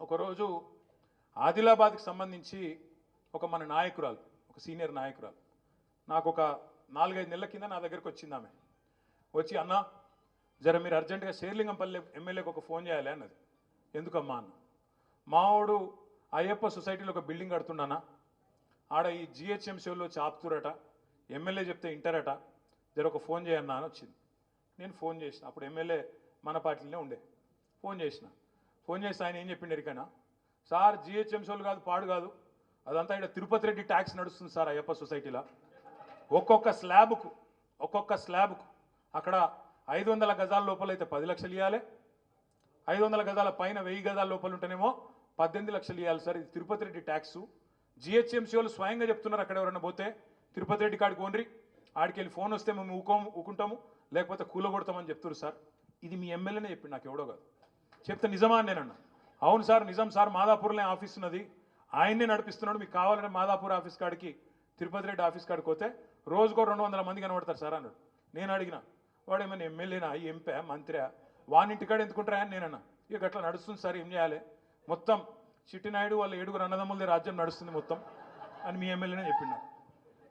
ఒకరోజు ఆదిలాబాద్కి సంబంధించి ఒక మన నాయకురాలు ఒక సీనియర్ నాయకురాలు. నాకు ఒక నాలుగైదు నెలల కింద నా దగ్గరికి వచ్చింది ఆమె. వచ్చి అన్న జర మీరు అర్జెంటుగా శేర్లింగంపల్లి ఎమ్మెల్యేకి ఒక ఫోన్ చేయాలి అన్నది. ఎందుకమ్మా అన్న. మావాడు అయ్యప్ప సొసైటీలో ఒక బిల్డింగ్ కడుతున్నానా ఆడ ఈ జిహెచ్ఎంసీలో చాపుతురట ఎమ్మెల్యే చెప్తే ఇంటారట జర ఒక ఫోన్ చేయన్నా అని వచ్చింది. నేను ఫోన్ చేసిన. అప్పుడు ఎమ్మెల్యే మన పార్టీలోనే ఉండే. ఫోన్ చేసిన. ఫోన్ చేసి ఆయన ఏం చెప్పిండు ఎరికైనా? సార్ జిహెచ్ఎంసీలు కాదు పాడు కాదు. అదంతా ఇక్కడ తిరుపతి రెడ్డి ట్యాక్స్ నడుస్తుంది సార్ అయ్యప్ప సొసైటీలో. ఒక్కొక్క స్లాబ్కు ఒక్కొక్క స్లాబ్కు అక్కడ ఐదు వందల గజాల లోపల అయితే పది లక్షలు ఇవ్వాలి ఐదు వందల గజాల పైన వెయ్యి గజాల లోపల ఉంటేనేమో పద్దెనిమిది లక్షలు ఇవ్వాలి సార్. ఇది తిరుపతి రెడ్డి ట్యాక్స్. జిహెచ్ఎంసీ వాళ్ళు స్వయంగా చెప్తున్నారు అక్కడ ఎవరైనా పోతే. తిరుపతి రెడ్డి కాడికి ఓన్రి ఆడికి వెళ్ళి ఫోన్ వస్తే మేము ఊకోము ఊకుంటాము. లేకపోతే కూలగొడతామని చెప్తున్నారు సార్. ఇది మీ ఎమ్మెల్యేనే చెప్పిండు నాకు ఎవడో కాదు. చెప్తే నిజమా అని నేనన్నా. అవును సార్ నిజం సార్ మాదాపూర్లో ఆఫీస్ ఉన్నది. ఆయన్నే నడిపిస్తున్నాడు మీకు కావాలంటే మాదాపూర్ ఆఫీస్ కాడికి తిరుపతి రెడ్డి ఆఫీస్ కాడికి పోతే రోజుకో రెండు వందల మంది కనబడతారు సార్ అన్నాడు. నేను అడిగిన వాడు ఏమైనా ఎమ్మెల్యేనా? ఎంపీ మంత్రి వానింటికాడ ఎందుకుంటారా? అని నేనన్నా. ఇక అట్లా నడుస్తుంది సార్ ఏం చేయాలి? మొత్తం చిట్టినాయుడు వాళ్ళ ఏడుగురు అన్నదమ్ములది రాజ్యం నడుస్తుంది మొత్తం అని మీ ఎమ్మెల్యేనే చెప్పినారు